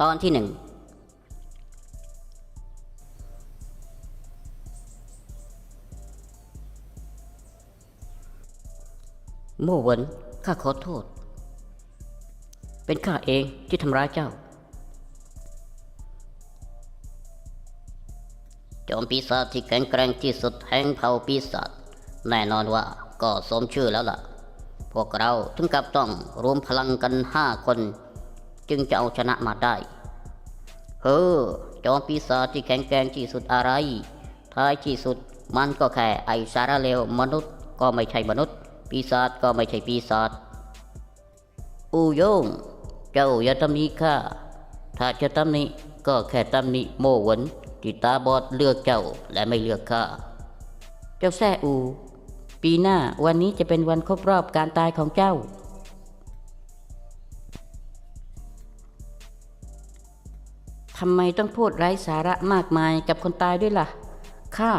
ตอนที่หนึ่งโมเวนข้าขอโทษ เป็นข้าเองที่ทำร้ายเจ้า จอมปีศาจที่แข็งแกร่งที่สุดแห่งเผ่าปีศาจแน่นอนว่าก็สมชื่อแล้วล่ะ พวกเราถึงกับต้องรวมพลังกันห้าคน จึงจะเอาชนะมาได้ เฮ้อ จอมปีศาจที่แข็งแกร่งที่สุดอะไร ท้ายที่สุดมันก็แค่ไอสาระเลวมนุษย์ก็ไม่ใช่มนุษย์ ปีศาจก็ไม่ใช่ปีศาจ อูโยง เจ้าอย่าตำหนิข้า ถ้าจะตำหนิก็แค่ตำหนิโมหวนที่ตาบอดเลือกเจ้าและไม่เลือกข้า เจ้าแซ่อู ปีหน้าวันนี้จะเป็นวันครบรอบการตายของเจ้า ทำไมต้องพูดไร้สาระมากมายกับคนตายด้วยล่ะ ข้า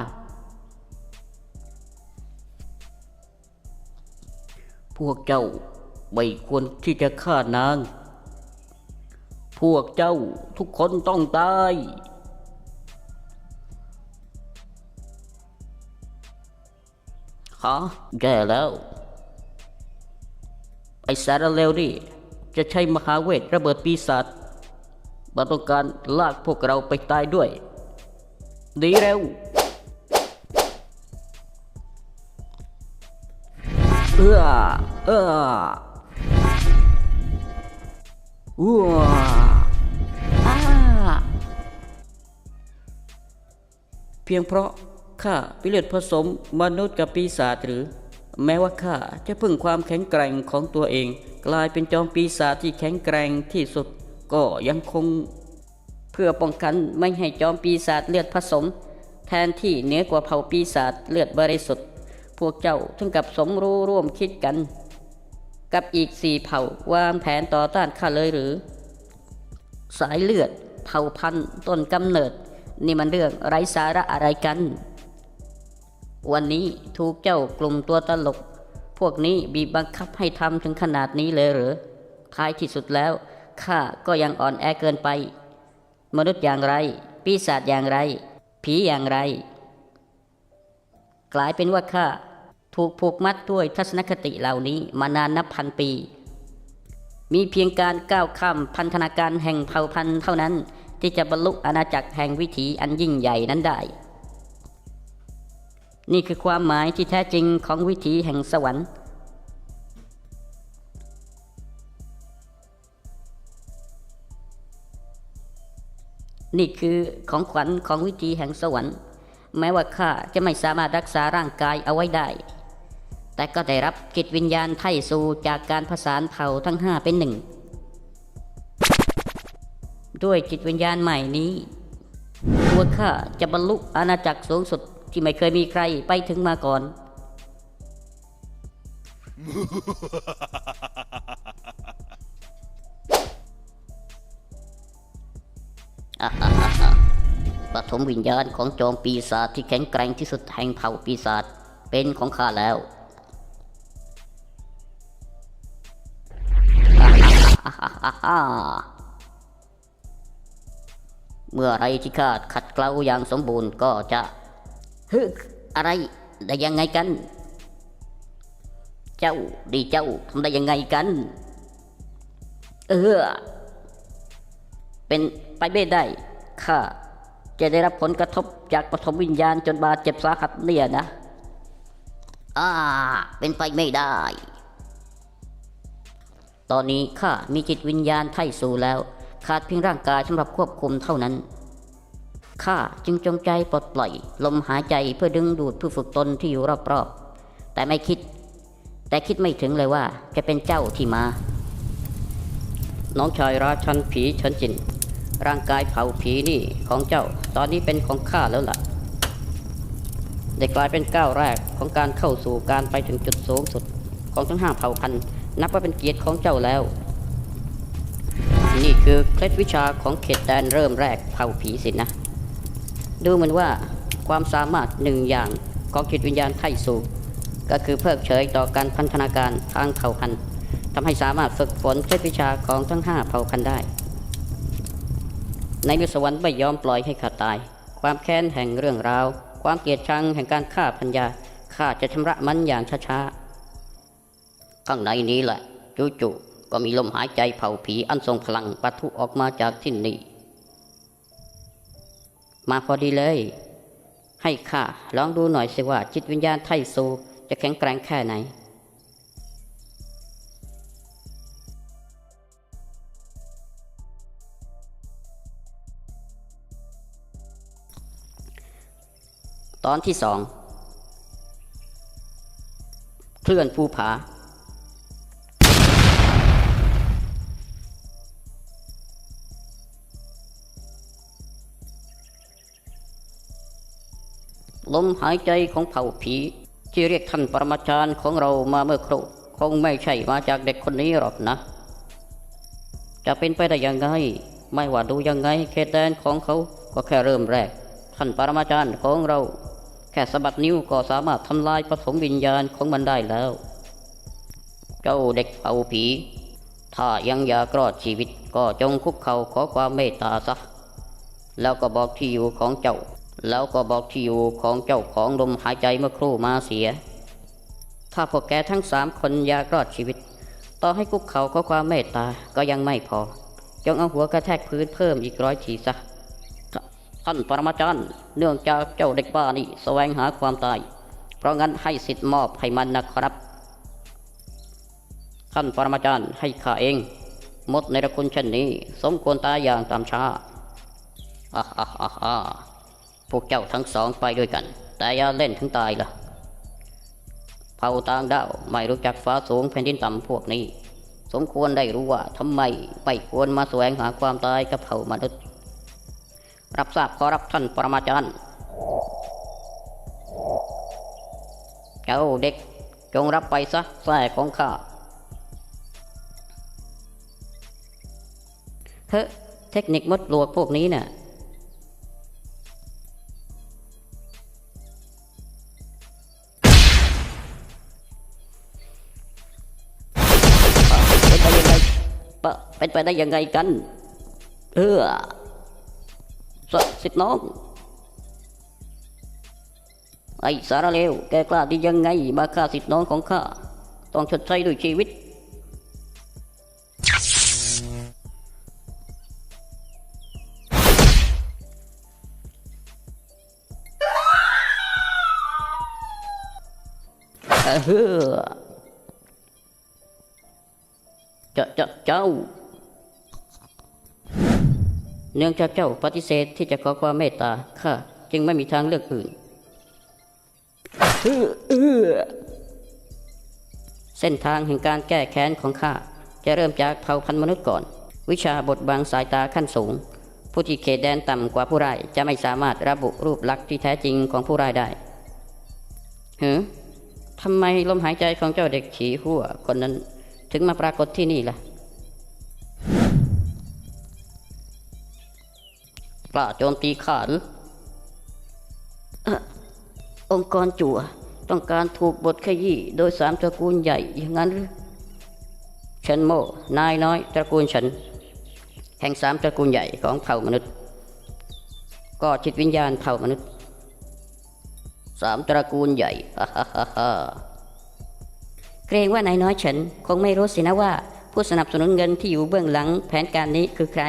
พวกเจ้าไม่ควรที่จะฆ่านาง พวกเจ้าทุกคนต้องตาย ฮะแย่แล้ว ไอสารเลวนี่ จะใช้มหาเวทระเบิดปีศาจ มาต้องการลากพวกเราไปตายด้วยดีเร็วเอื้อเอื้ออ้วอ้าเพียงเพราะข้าพิเลือดผสมมนุษย์กับปีศาจหรือ แม้ว่าข้าจะพึ่งความแข็งแกร่งของตัวเอง กลายเป็นจอมปีศาจที่แข็งแกร่งที่สุด ก็ยังคงเพื่อป้องกันไม่ให้จอมปีศาจเลือดผสม แทนที่เหนือกว่าเผ่าปีศาจเลือดบริสุทธิ์ พวกเจ้าถึงกับสมรู้ร่วมคิดกัน กับอีกสี่เผ่าวางแผนต่อต้านข้าเลยหรือ สายเลือด เผ่าพันธุ์ต้นกำเนิด นี่มันเรื่องไร้สาระอะไรกัน วันนี้ถูกเจ้ากลุ่มตัวตลก พวกนี้บีบบังคับให้ทำถึงขนาดนี้เลยหรือท้ายที่สุดแล้ว ข้าก็ยังอ่อนแอเกินไป มนุษย์อย่างไร ปีศาจอย่างไร ผีอย่างไร กลายเป็นว่าข้าถูกผูกมัดด้วยทัศนคติเหล่านี้มานานนับพันปี มีเพียงการก้าวข้ามพันธนาการแห่งเผ่าพันธุ์เท่านั้นที่จะบรรลุอาณาจักรแห่งวิถีอันยิ่งใหญ่นั้นได้ นี่คือความหมายที่แท้จริงของวิถีแห่งสวรรค์ นี่คือของขวัญของวิธีแห่งสวรรค์ แม้ว่าข้าจะไม่สามารถรักษาร่างกายเอาไว้ได้ แต่ก็ได้รับจิตวิญญาณไถ่สู่จากการผสานเผ่าทั้งห้าเป็นหนึ่ง ด้วยจิตวิญญาณใหม่นี้ ตัวข้าจะบรรลุอาณาจักรสูงสุดที่ไม่เคยมีใครไปถึงมาก่อน มวิญญาณของจอมปีศาจที่แข็งแกร่งที่สุดแห่งเผ่าปีศาจเป็นของข้าแล้วเมื่อไรที่ข้าขัดเกลาอย่างสมบูรณ์ก็จะฮึอะไรได้ยังไงกัน เจ้าดีเจ้าทำได้ยังไงกัน เออ เป็นไปไม่ได้ข้า จะได้รับผลกระทบจากปฐมวิญญาณจนบาดเจ็บสาหัสเนี่ยนะอ่าเป็นไปไม่ได้ ตอนนี้ข้ามีจิตวิญญาณไถ่สู่แล้ว ขาดเพียงร่างกายสำหรับควบคุมเท่านั้นข้าจึงจงใจปลดปล่อย ลมหายใจเพื่อดึงดูดผู้ฝึกตนที่อยู่รอบๆ แต่ไม่คิด แต่คิดไม่ถึงเลยว่าจะเป็นเจ้าที่มา น้องชายราชันผีเฉินจิน ร่างกายเผาผีนี่ของเจ้า ตอนนี้เป็นของข้าแล้วล่ะ ได้กลายเป็นก้าวแรกของการเข้าสู่การไปถึงจุดสูงสุดของทั้งห้าเผ่าพันธุ์นับว่าเป็นเกียรติของเจ้าแล้ว นี่คือเคล็ดวิชาของเขตแดนเริ่มแรกเผ่าผีสินนะ ดูเหมือนว่าความสามารถหนึ่งอย่างของจิตวิญญาณไถ่สูก็คือเพิกเฉยต่อการพันธนาการทางเผ่าพันธุ์ทำให้สามารถฝึกฝนเคล็ดวิชาของทั้งห้าเผ่าพันธุ์ได้ ในฤสวรรค์ไม่ยอมปล่อยให้ข้าตาย ความแค้นแห่งเรื่องราว ความเกลียดชังแห่งการฆ่าพัญญาข้าจะชำระมันอย่างช้าๆ ข้างในนี้แหละจู่ๆก็มีลมหายใจเผาผีอันทรงพลังปะทุออกมาจากที่นี่ มาพอดีเลย ให้ข้าลองดูหน่อยสิว่าจิตวิญญาณไทโซจะแข็งแกร่งแค่ไหน ตอนที่สองเคลื่อนภูผา ลมหายใจของเผ่าผี ที่เรียกท่านปรมาจารย์ของเรามาเมื่อครู่คงไม่ใช่มาจากเด็กคนนี้หรอกนะ จะเป็นไปได้ยังไง ไม่ว่าดูยังไงเขตแดนของเขาก็แค่เริ่มแรก ท่านปรมาจารย์ของเรา แค่สะบัดนิ้วก็สามารถทำลายปฐมวิญญาณของมันได้แล้ว เจ้าเด็กเผ่าผี ถ้ายังอยากรอดชีวิตก็จงคุกเข่าขอความเมตตาซะ แล้วก็บอกที่อยู่ของเจ้า แล้วก็บอกที่อยู่ของเจ้าของลมหายใจเมื่อครู่มาเสีย ถ้าพวกแกทั้งสามคนอยากรอดชีวิต ต่อให้คุกเข่าขอความเมตตาก็ยังไม่พอ จงเอาหัวกระแทกพื้นเพิ่มอีกร้อยทีซะ ท่านปรมาจารย์ เนื่องจากเจ้าเด็กบ้านี่แสวงหาความตาย เพราะงั้นให้สิทธิ์มอบให้มันนะครับท่านปรมาจารย์ให้ข้าเอง มดในระคุณเช่นนี้ สมควรตายอย่างตามช้าอ่าฮ่าฮ่าฮ่าพวกเจ้าทั้งสองไปด้วยกัน แต่อย่าเล่นถึงตายล่ะเผ่าต่างดาวไม่รู้จักฟ้าสูงแผ่นดินต่ำพวกนี้ สมควรได้รู้ว่าทำไมไม่ควรมาแสวงหาความตายกับเผ่ามนุษย์ รับทราบขอรับท่านปรมาจารย์ เจ้าเด็กจงรับไปซะแส่ของข้า เฮ้เทคนิคมดปลวกพวกนี้เน่ะเป็นไปยังไงเป็นไปได้ยังไงกัน เออ สสิทธิ์น้องไอสารเลวแกกล้าดียังไงมาฆ่าสิทธน้องของข้าต้องชดใช้ด้วยชีวิตเออจะจะเจ้า เนื่องจากเจ้าปฏิเสธที่จะขอความเมตตาข้าจึงไม่มีทางเลือกอื่นเส้นทางแห่งการแก้แค้นของข้าจะเริ่มจากเผ่าพันธุ์มนุษย์ก่อน วิชาบทบังสายตาขั้นสูง ผู้ที่เขตแดนต่ำกว่าผู้ร้ายจะไม่สามารถระบุรูปลักษณ์ที่แท้จริงของผู้ร้ายได้หือทำไมลมหายใจของเจ้าเด็กฉีหัวคนนั้น ถึงมาปรากฏที่นี่ล่ะ กล้าโจมตีข้าหรือองค์กรจั่วต้องการถูกบทขยี้โดยสามตระกูลใหญ่อย่างนั้นหรือฉันโมนายน้อยตระกูลฉัน แห่งสามตระกูลใหญ่ของเผ่ามนุษย์ ก็จิตวิญญาณเผ่ามนุษย์ สามตระกูลใหญ่ฮ่าฮ่าฮ่าเกรงว่านายน้อยฉันคงไม่รู้สินะว่า ผู้สนับสนุนเงินที่อยู่เบื้องหลังแผนการนี้คือใคร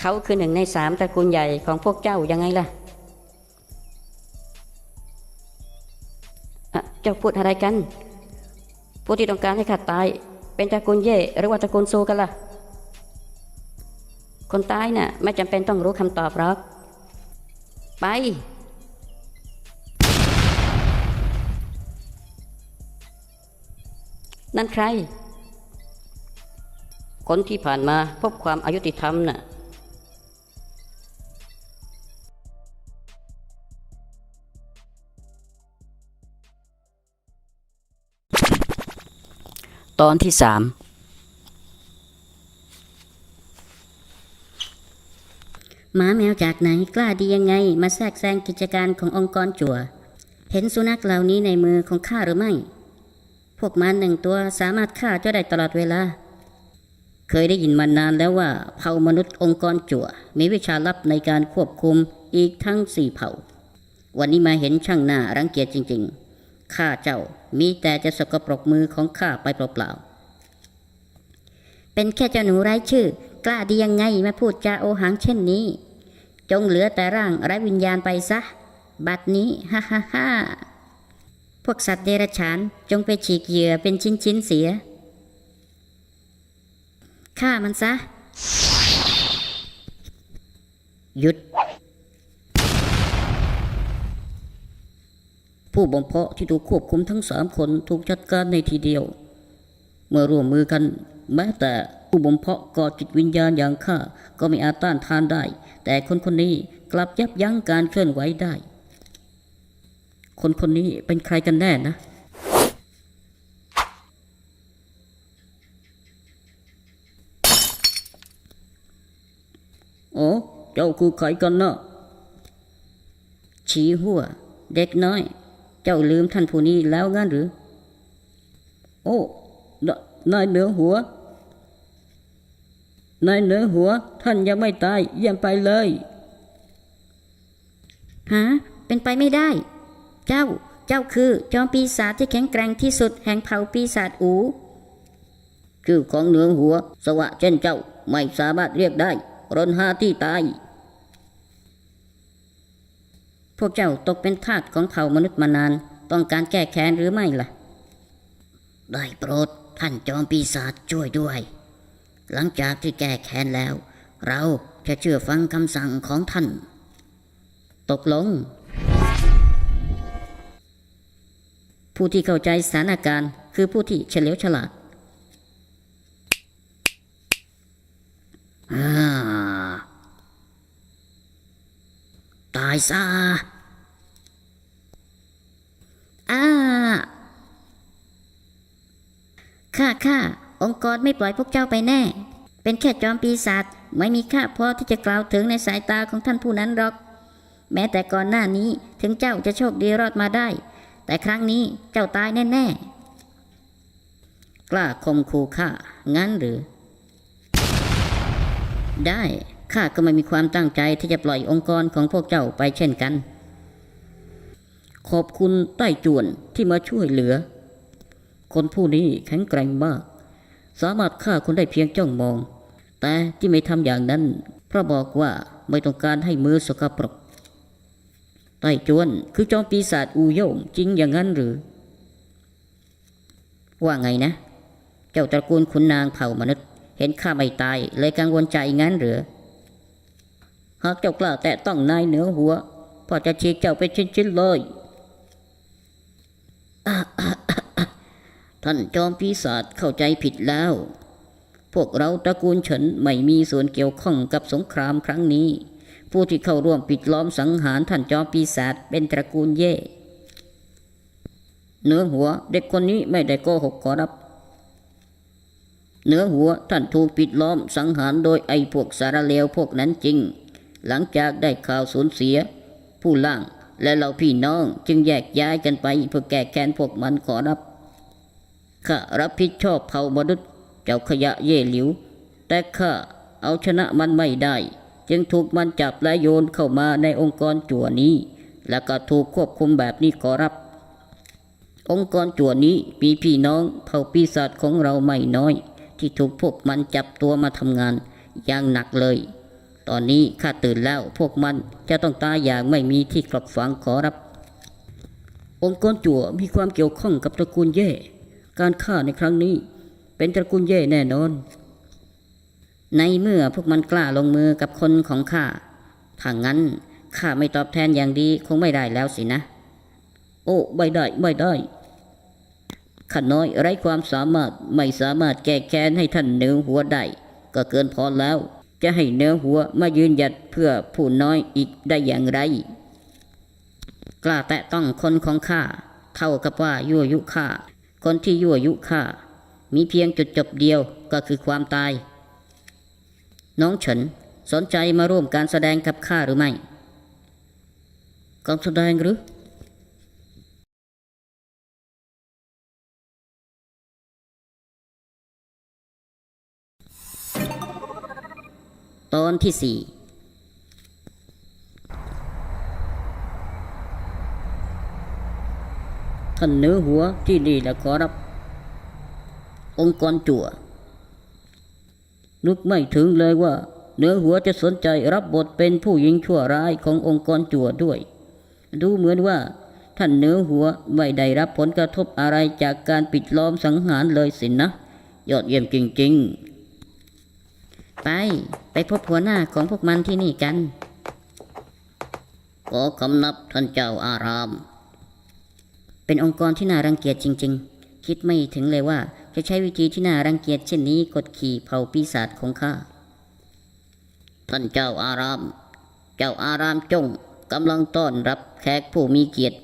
เขาคือหนึ่งในสามตระกูลใหญ่ของพวกเจ้ายังไงล่ะะเจ้าพูดอะไรกัน ผู้ที่ต้องการให้ข้าตาย เป็นตระกูลเย่หรือว่าตระกูลซูกันล่ะ คนตายน่ะไม่จำเป็นต้องรู้คำตอบหรอก ไปนั่นใคร คนที่ผ่านมาพบความอายุติธรรมน่ะ ตอนที่สามหมาแมวจากไหนกล้าดียังไง มาแทรกแซงกิจการขององค์กรจั่ว เห็นสุนัขเหล่านี้ในมือของข้าหรือไม่ พวกมันหนึ่งตัวสามารถฆ่าเจ้าได้ตลอดเวลา เคยได้ยินมานานแล้วว่า เผ่ามนุษย์องค์กรจั่ว มีวิชาลับในการควบคุมอีกทั้งสี่เผ่า วันนี้มาเห็นช่างหน้ารังเกียจจริง ๆ ข้าเจ้ามีแต่จะสกปรกมือของข้าไปเปล่าๆ เป็นแค่เจ้าหนูไร้ชื่อ กล้าดียังไงมาพูดจาโอหังเช่นนี้ จงเหลือแต่ร่างไร้วิญญาณไปซะ บัดนี้ฮ่าฮ่าฮ่าพวกสัตว์เดรัจฉานจงไปฉีกเหยื่อเป็นชิ้นๆเสียฆ่ามันซะ หยุด ผู้บ่มเพาะที่ถูกควบคุมทั้งสามคนถูกจัดการในทีเดียว เมื่อร่วมมือกัน แม้แต่ผู้บ่มเพาะก่อจิตวิญญาณอย่างข้าก็ไม่อาจต้านทานได้ แต่คนคนนี้กลับยับยั้งการเคลื่อนไหวได้ คนคนนี้เป็นใครกันแน่นะโอ้เจ้าคือใครกันนะชี้หัว เด็กน้อย เจ้าลืมท่านผู้นี้แล้วงั้นหรือ โอ้นนายเหนือหัวนายเหนือหัว ท่านยังไม่ตายเยี่ยมไปเลยฮะเป็นไปไม่ได้ เจ้าเจ้าคือจอมปีศาจที่แข็งแกร่งที่สุดแห่งเผ่าปีศาจอูชื่อของเหนือหัว สวะเช่นเจ้า ไม่สามารถเรียกได้รนหาที่ตาย พวกเจ้าตกเป็นทาสของเผ่ามนุษย์มานาน ต้องการแก้แค้นหรือไม่ล่ะ ได้โปรดท่านจอมปีศาจช่วยด้วย หลังจากที่แก้แค้นแล้ว เราจะเชื่อฟังคำสั่งของท่าน ตกลง ผู้ที่เข้าใจสถานการณ์ คือผู้ที่เฉลียวฉลาดอ่าายซะอ่าข้าข้าองค์กรไม่ปล่อยพวกเจ้าไปแน่ เป็นแค่จอมปีศาจไม่มีค่าพอที่จะกล่าวถึงในสายตาของท่านผู้นั้นหรอก แม้แต่ก่อนหน้านี้ถึงเจ้าจะโชคดีรอดมาได้ แต่ครั้งนี้เจ้าตายแน่ๆ กล้าคมคู่ข้างั้นหรือ ได้ ข้าก็ไม่มีความตั้งใจที่จะปล่อยองค์กรของพวกเจ้าไปเช่นกัน ขอบคุณใต้จวนที่มาช่วยเหลือ คนผู้นี้แข็งแกร่งมาก สามารถฆ่าคนได้เพียงจ้องมอง แต่ที่ไม่ทำอย่างนั้น เพราะบอกว่าไม่ต้องการให้มือสกปรกใต้จวนคือจอมปีศาจอูโยงจริงอย่างนั้นหรือ ว่าไงนะ เจ้าตระกูลขุนนางเผ่ามนุษย์ เห็นข้าไม่ตายเลยกังวลใจงั้นหรือ หากเจ้ากล้าแตะต้องนายเหนือหัวพ่อจะฉีกเจ้าไปชิ้นๆเลยท่านจอมปีศาจเข้าใจผิดแล้ว พวกเราตระกูลเฉินไม่มีส่วนเกี่ยวข้องกับสงครามครั้งนี้ ผู้ที่เข้าร่วมปิดล้อมสังหารท่านจอมปีศาจเป็นตระกูลเย่เนื้อหัวเด็กคนนี้ไม่ได้โกหกขอรับ เนื้อหัวท่านถูกปิดล้อมสังหารโดยไอ้พวกสารเลวพวกนั้นจริง หลังจากได้ข่าวสูญเสีย ผู้ล่างและเราพี่น้องจึงแยกย้ายกันไปเพื่อแก้แค้นพวกมันขอรับข้ารับผิดชอบเผ่ามนุษย์ เจ้าขยะเย่หลิว แต่ข้าเอาชนะมันไม่ได้ จึงถูกมันจับและโยนเข้ามาในองค์กรจั่วนี้ แล้วก็ถูกควบคุมแบบนี้ขอรับ องค์กรจั่วนี้มีพี่น้องเผ่าปีศาจของเราไม่น้อย ที่ถูกพวกมันจับตัวมาทำงานอย่างหนักเลย ตอนนี้ข้าตื่นแล้วพวกมันจะต้องตายอย่างไม่มีที่กลับฝังขอรับ องค์กรจั่วมีความเกี่ยวข้องกับตระกูลเย่ การฆ่าในครั้งนี้ เป็นตระกูลเย่แน่นอน ในเมื่อพวกมันกล้าลงมือกับคนของข้าถ้างั้นข้าไม่ตอบแทนอย่างดีคงไม่ได้แล้วสินะ โอ้ไม่ได้ไม่ได้ข้าน้อยไร้ความสามารถไม่สามารถแก้แค้นให้ท่านเหนือหัวได้ก็เกินพอแล้ว จะให้เนื้อหัวมายืนหยัดเพื่อผู้น้อยอีกได้อย่างไร กล้าแตะต้องคนของข้าเท่ากับว่ายั่วยุข้าคนที่ยั่วยุข้ามีเพียงจุดจบเดียวก็คือความตาย น้องเฉินสนใจมาร่วมการแสดงกับข้าหรือไม่การแสดงหรือ ตอนที่สี่ท่านเนื้อหัวที่ดีและขอรับ องค์กรจั่วนึกไม่ถึงเลยว่า เนื้อหัวจะสนใจรับบทเป็นผู้หญิงชั่วร้ายขององค์กรจั่วด้วย ดูเหมือนว่า ท่านเนื้อหัวไม่ได้รับผลกระทบอะไรจากการปิดล้อมสังหารเลยสินนะ ยอดเยี่ยมจริง ๆ ไป ไปพบหัวหน้าของพวกมันที่นี่กันขอคำนับท่านเจ้าอาราม เป็นองค์กรที่น่ารังเกียจจริง ๆ คิดไม่ถึงเลยว่าจะใช้วิธีที่น่ารังเกียจเช่นนี้กดขี่เผ่าปีศาจของข้า ท่านเจ้าอาราม เจ้าอารามจงกำลังต้อนรับแขกผู้มีเกียรติ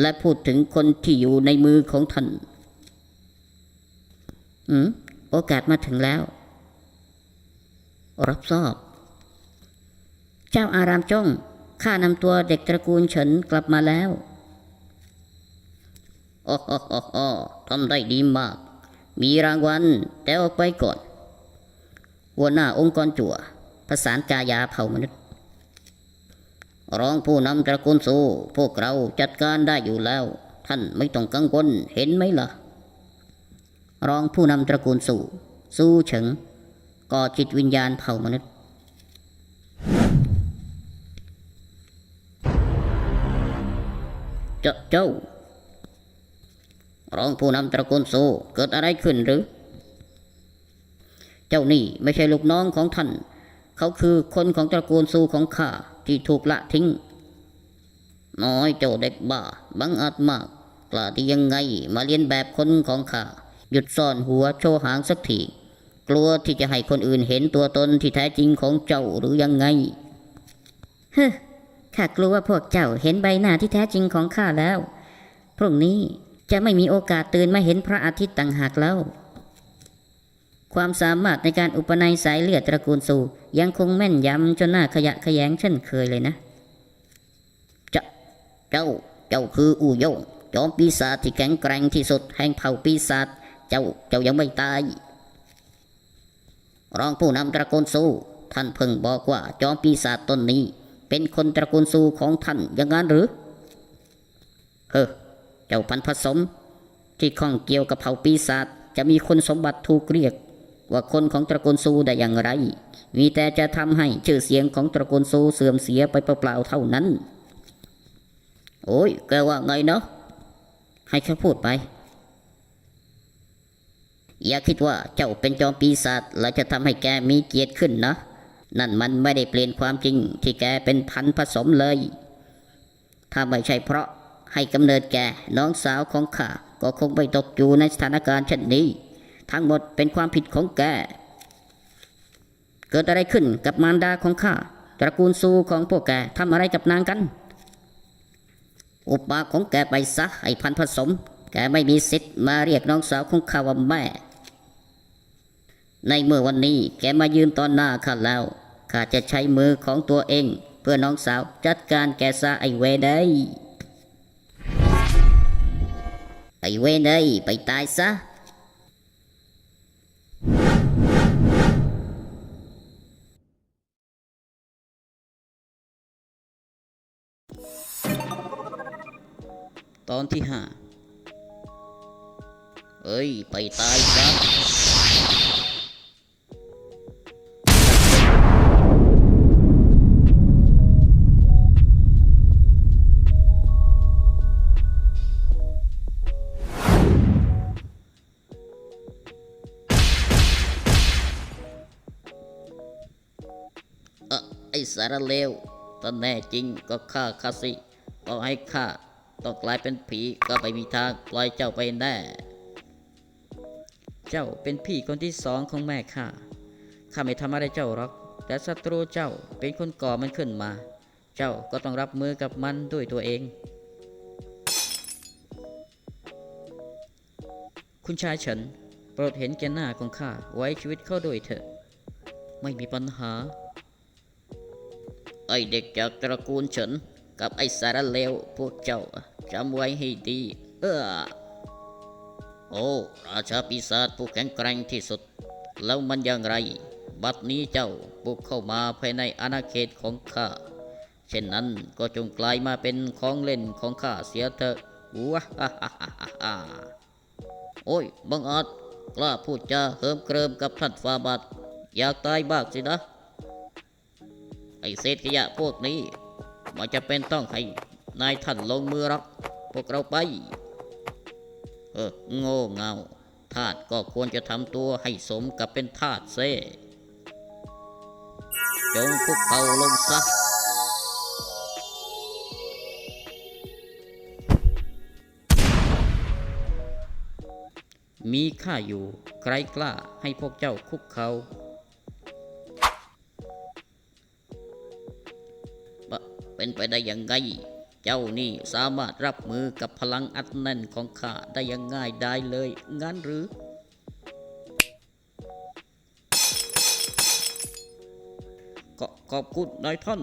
และพูดถึงคนที่อยู่ในมือของท่าน อืม โอกาสมาถึงแล้ว รับทราบ เจ้าอารามจ้งข้านำตัวเด็กตระกูลเฉินกลับมาแล้วโอ้โอ้โอ้โอ้ทำได้ดีมาก มีรางวัลแต่ออกไปก่อน หัวหน้าองค์กรจั่วประสานกายาเผ่ามนุษย์ รองผู้นำตระกูลสู้พวกเราจัดการได้อยู่แล้ว ท่านไม่ต้องกังวลเห็นไหมล่ะ รองผู้นำตระกูลสู่สู้เฉิง ก่อจิตวิญญาณเผ่ามนุษย์ เจ้าเจ้ารองผู้นำตระกูลสู้เกิดอะไรขึ้นหรือ เจ้านี่ไม่ใช่ลูกน้องของท่าน เขาคือคนของตระกูลซูของข้าที่ถูกละทิ้ง น้อยเจ้าเด็กบ้า บังอาจมาก กล้าที่ยังไงมาเลียนแบบคนของข้าหยุดซ่อนหัวโชว์หางสักที กลัวที่จะให้คนอื่นเห็นตัวตนที่แท้จริงของเจ้าหรือยังไงเฮ้ข้ากลัวว่าพวกเจ้าเห็นใบหน้าที่แท้จริงของข้าแล้ว พรุ่งนี้จะไม่มีโอกาสตื่นมาเห็นพระอาทิตย์ต่างหากแล้ว ความสามารถในการอุปนัยสายเลือดตระกูลสูยังคงแม่นยำจนหน้าขยะแขยงเช่นเคยเลยนะ เจ้า เจ้า เจ้าคืออูโยงจอมปีศาจที่แข็งแกร่งที่สุดแห่งเผ่าปีศาจ เจ้า เจ้ายังไม่ตาย รองผู้นำตระกูลสูท่านเพิ่งบอกว่าจอมปีศาจตนนี้ เป็นคนตระกูลสูของท่านอย่างนั้นหรือ เฮ้อเจ้าพันผสม ที่ข้องเกี่ยวกับเผ่าปีศาจจะมีคนสมบัติถูกเรียก ว่าคนของตระกูลซูได้อย่างไร มีแต่จะทำให้ชื่อเสียงของตระกูลซูเสื่อมเสียไปเปล่าๆเท่านั้น โอ้ยแกว่าไงเนาะให้เขาพูดไป อย่าคิดว่าเจ้าเป็นจอมปีศาจแล้วจะทำให้แกมีเกียรติขึ้นนะ นั่นมันไม่ได้เปลี่ยนความจริงที่แกเป็นพันผสมเลย ถ้าไม่ใช่เพราะให้กำเนิดแกน้องสาวของข้าก็คงไม่ตกอยู่ในสถานการณ์เช่นนี้ ทั้งหมดเป็นความผิดของแก เกิดอะไรขึ้นกับมารดาของข้าตระกูลซูของพวกแกทำอะไรกับนางกัน อุปมาของแกไปซะไอพันผสม แกไม่มีสิทธิ์มาเรียกน้องสาวของข้าว่าแม่ ในเมื่อวันนี้แกมายืนตอนหน้าข้าแล้วข้าจะใช้มือของตัวเอง เพื่อน้องสาวจัดการแกซะไอเวได้ไอเวนเอ้ไปตายซะตอนที่ห้าเอ้ย ไปตายซะ ไอสารเลวถ้าแน่จริงก็ฆ่าข้าสิต่อให้ข้าต้องกลายเป็นผีก็ไม่มีทางปล่อยเจ้าไปแน่ เจ้าเป็นพี่คนที่สองของแม่ข้า ข้าไม่ทำอะไรเจ้าหรอก แต่ศัตรูเจ้าเป็นคนก่อมันขึ้นมา เจ้าก็ต้องรับมือกับมันด้วยตัวเอง คุณชายเฉินโปรดเห็นแก่หน้าของข้าไว้ชีวิตเข้าด้วยเถอะ ไม่มีปัญหา ไอเด็กจากตระกูลเฉินกับไอสารเลวพวกเจ้าจำไว้ให้ดี เออโอ้ราชาปีศาจผู้แข็งแกร่งที่สุด แล้วมันอย่างไร บัดนี้เจ้าบุกเข้ามาภายในอาณาเขตของข้า เช่นนั้นก็จงกลายมาเป็นของเล่นของข้าเสียเถอะว้าฮ่าฮ่าฮ่าฮ่าโอ้ยบังอาจกล้าพูดจาเหิมเกริมกับท่านฟาบาทอยากตายบ้างสินะ ไอเศษขยะพวกนี้มันจะเป็นต้องให้นายท่านลงมือรับพวกเราไป เออโง่เงาทาสก็ควรจะทำตัวให้สมกับเป็นทาสเซจงคุกเข่าลงซะมีข้าอยู่ใครกล้าให้พวกเจ้าคุกเขา เป็นไปได้อยังไง เจ้านี่สามารถรับมือกับพลังอัดแน่นของข้าได้อยังง่ายได้เลยงั้นหรือก็ขอบคุณนายท่าน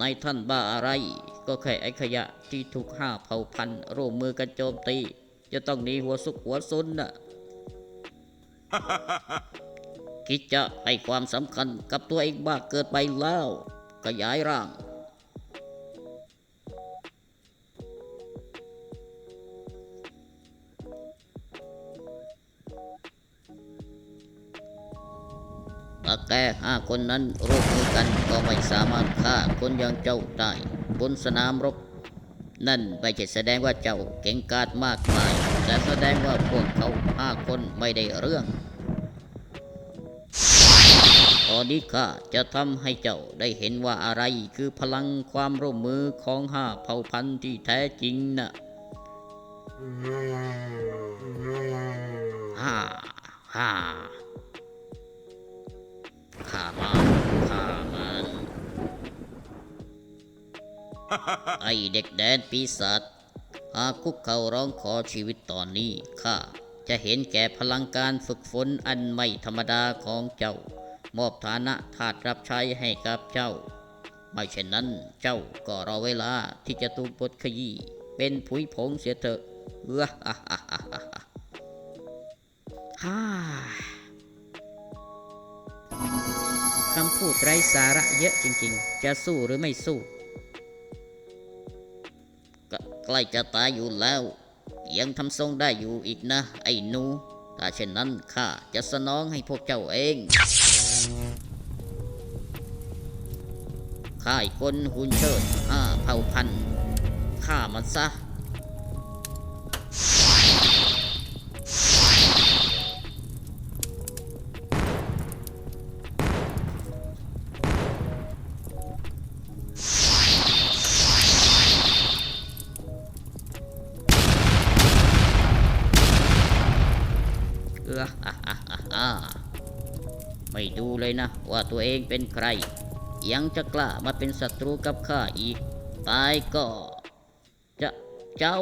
นายท่านบ้าอะไร ก็แค่ไอ้ขยะที่ถูกห้าเผ่าพันธุ์ร่วมมือกันโจมตี จะต้องหนีหัวสุกหัวซุนน่ะคิดจะให้ความสำคัญกับตัวเองมากเกินไปแล้ว ขยายร่างถ้าแกห้าคนนั้นร่วมมือกันก็ไม่สามารถฆ่าคนอย่างเจ้าได้บนสนามรบ นั่นไม่ใช่แสดงว่าเจ้าเก่งกาจมากมายแต่แสดงว่าพวกเขาห้าคนไม่ได้เรื่อง ตอนนี้ข้าจะทำให้เจ้าได้เห็นว่าอะไรคือพลังความร่วมมือของห้าเผ่าพันธุ์ที่แท้จริงนะฮ่าฮ่าข้ามันข้ามันไอเด็กแดนปีศาจหากคุกเขาร้องขอชีวิตตอนนี้ข้าจะเห็นแก่พลังการฝึกฝนอันไม่ธรรมดาของเจ้า มอบฐานะทาสรับใช้ให้กับเจ้า ไม่เช่นนั้นเจ้าก็รอเวลาที่จะถูกบทขยี้เป็นผุยผงเสียเถอะเออฮ่าฮ่าฮ่าฮ่าคำพูดไร้สาระเยอะจริงๆ จะสู้หรือไม่สู้ก็ใกล้จะตายอยู่แล้ว ยังทำทรงได้อยู่อีกนะ ไอ้หนู ถ้าเช่นนั้นข้าจะสนองให้พวกเจ้าเอง ข้ายคนหุ่นเชิดห้าเผ่าพันธุ์ฆ่ามันซะ เออฮ่าฮ่าฮ่าฮ่าไม่ดูเลยนะ ว่าตัวเองเป็นใคร ยังจะกล้ามาเป็นศัตรูกับข้าอีก ตายก็ จะเจ้า